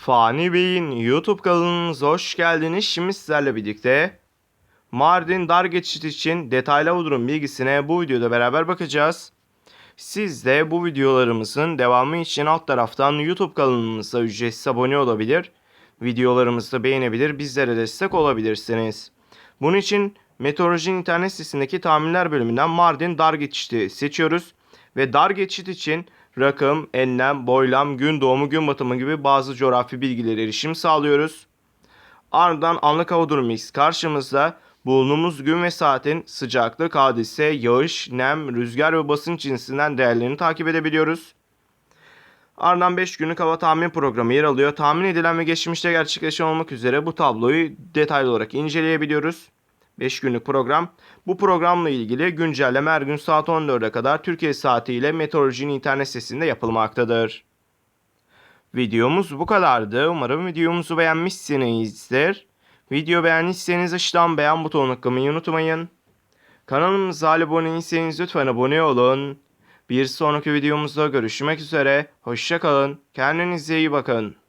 Fani Bey'in YouTube kanalınıza hoş geldiniz. Şimdi sizlerle birlikte Mardin dar geçit için detaylı durum bilgisine bu videoda beraber bakacağız. Siz de bu videolarımızın devamı için alt taraftan YouTube kanalımıza ücretsiz abone olabilir, videolarımızı beğenebilir, bizlere destek olabilirsiniz. Bunun için Meteoroloji internet sitesindeki tahminler bölümünden Mardin dar geçiti seçiyoruz ve dar geçit için rakım, enlem, boylam, gün doğumu, gün batımı gibi bazı coğrafi bilgilere erişim sağlıyoruz. Ardından anlık hava durumu X karşımızda bulunduğumuz gün ve saatin sıcaklık, hadise, yağış, nem, rüzgar ve basınç cinsinden değerlerini takip edebiliyoruz. Ardından 5 günlük hava tahmin programı yer alıyor. Tahmin edilen ve geçmişte gerçekleşen olmak üzere bu tabloyu detaylı olarak inceleyebiliyoruz. 5 günlük program. Bu programla ilgili güncelleme her gün saat 14'e kadar Türkiye saatiyle Meteoroloji'nin internet sitesinde yapılmaktadır. Videomuz bu kadardı. Umarım videomuzu beğenmişsinizdir. Video beğendiyseniz aşağıdan beğen butonuna tıklamayı unutmayın. Kanalımıza abone değilseniz lütfen abone olun. Bir sonraki videomuzda görüşmek üzere. Hoşçakalın. Kendinize iyi bakın.